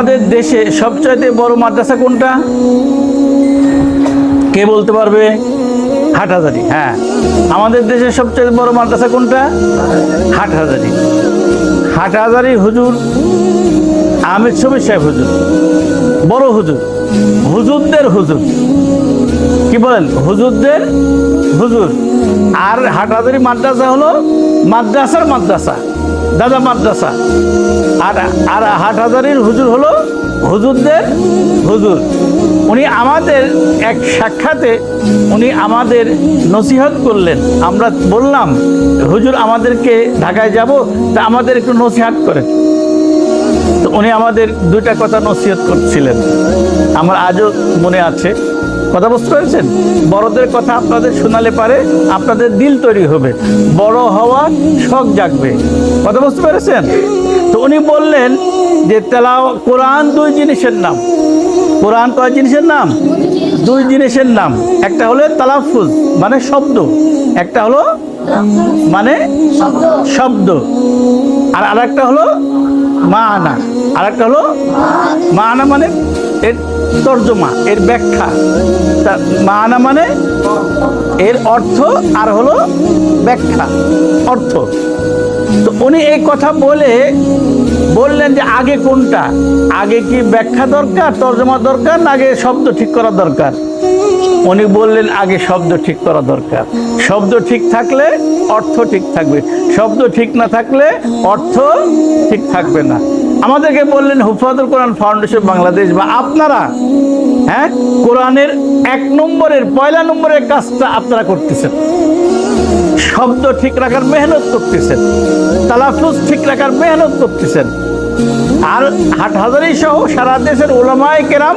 আমাদের দেশে সবচাইতে বড় মাদ্রাসা কোনটা? কে বলতে পারবে? হাটহাজারি হ্যাঁ। আমাদের দেশের সবচেয়ে বড় মাদ্রাসা কোনটা? হাটহাজারি। হাটহাজারি হুজুর, আহমেদ শফি সাহেব হুজুর। বড় হুজুর, হুজুরদের হুজুর। কি বলেন? হুজুরদের হুজুর। আর হাটহাজারি মাদ্রাসা হলো মাদ্রাসার মাদ্রাসা। দাদা মাদ্রাসা। আর আর হাটহাজারির হুজুর হলো হুজুরদের হুজুর। উনি আমাদের এক সাক্ষাতে উনি আমাদের নসিহত করলেন। আমরা বললাম, হুজুর আমাদেরকে ঢাকায় যাব, তা আমাদের একটু নসিহাত করেন। তো উনি আমাদের দুইটা কথা নসিহত করছিলেন। আমার আজও মনে আছে। কথা বুঝতে পেরেছেন? বড়দের কথা আপনাদের শোনালে পারে আপনাদের দিল তৈরি হবে। বড় হওয়া শখ জাগবে। কথা বুঝতে পেরেছেন? তো উনি বললেন যে তেলা কোরআন দুই জিনিসের নাম। কোরআন কয় জিনিসের নাম? দুই জিনিসের নাম। একটা হলো তালাফুজ মানে শব্দ। একটা হলো মানে শব্দ। আর আরেকটা হলো মানা। আর একটা হলো মা আনা মানে এর তর্জমা, এর ব্যাখ্যা। তা মানা মানে? এর অর্থ আর হলো ব্যাখ্যা, অর্থ। তো উনি এই কথা বলে বললেন যে আগে কোনটা? আগে কি ব্যাখ্যা দরকার, তর্জমা দরকার, না আগে শব্দ ঠিক করা দরকার? উনি বললেন, আগে শব্দ ঠিক করা দরকার। শব্দ ঠিক থাকলে অর্থ ঠিক থাকবে। শব্দ ঠিক না থাকলে অর্থ ঠিক থাকবে না। আমাদেরকে বললেন হুফাজুল কোরআন ফাউন্ডেশন বাংলাদেশ বা আপনারা হ্যাঁ কোরআনের এক নম্বরের, পয়লা নম্বরের কাজটা আপনারা করতেছেন। শব্দ ঠিক রাখার মেহনত করতেছেন। তালাফুজ ঠিক রাখার মেহনত করতেছেন। আর হাটহাজারি সহ সারা দেশের ওলামায় কেরাম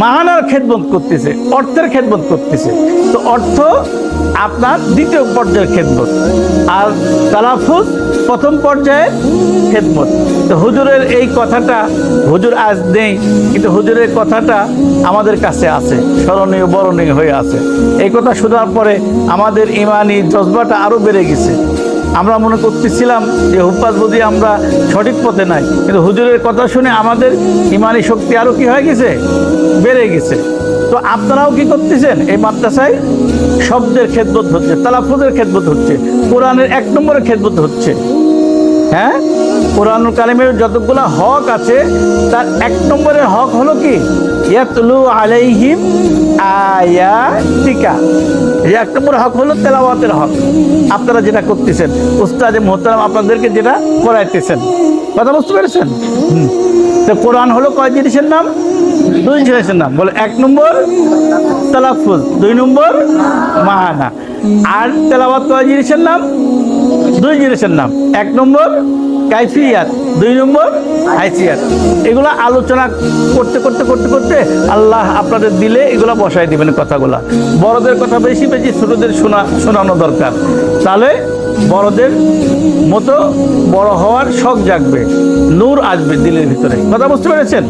মাহানার খেদমত করতেছে, অর্থের খেদমত করতেছে। তো অর্থ আপনার দ্বিতীয় পর্যায়ের খেদমত, আর তালাফুজ প্রথম পর্যায়ে খেদমত। তো হুজুরের এই কথাটা হুজুর আজ নেই, কিন্তু হুজুরের কথাটা আমাদের কাছে আছে, স্মরণীয়, বরণীয় হয়ে আছে। এই কথা শোনার পরে আমাদের ইমানি জজবাটা আরও বেড়ে গেছে। আমরা মনে করতেছিলাম যে হুপাস বোধি আমরা সঠিক পথে নাই। কিন্তু হুজুরের কথা শুনে আমাদের ইমানি শক্তি আরও কি হয়ে গেছে? বেড়ে গেছে। তো আপনারাও কি করতেছেন? এই মাদ্রাসায় শব্দের খেদবোধ হচ্ছে, তালাফুজের খেদবোধ হচ্ছে, কোরআনের এক নম্বরের খেদবোধ হচ্ছে। হ্যাঁ? কোরআনুল কালিমের যতগুলো হক আছে, তার এক নম্বরের হক হলো কি? ইয়াতলু আলাইহিম আয়াতিকা। এক নম্বর হক হলো তেলাওয়াতের হক। আপনারা যেটা করতেছেন, উস্তাদ মোহতারাম আপনাদেরকে যেটা করাইতেছেন কথা বুঝতে পেরেছেন? তো কোরআন হলো কয় জিনিসের নাম? দুই জিনিসের নাম। বলে এক নম্বর তালাফুজ, দুই নম্বর মাহানা। আর তেলাওয়াত কয় জিনিসের নাম? দুই জিনিসের নাম। এক নম্বর কাইফিয়াত, দুই নম্বর হাইসিয়াত। এগুলো আলোচনা করতে করতে করতে করতে আল্লাহ আপনাদের দিলে এগুলো বসাই দিবেন কথাগুলা। বড়দের কথা বেশি বেশি, ছোটদের শোনা, শোনানো দরকার। তাহলে বড়দের মতো বড় হওয়ার শখ জাগবে। নূর আসবে দিলের ভিতরে। কথা বুঝতে পেরেছেন?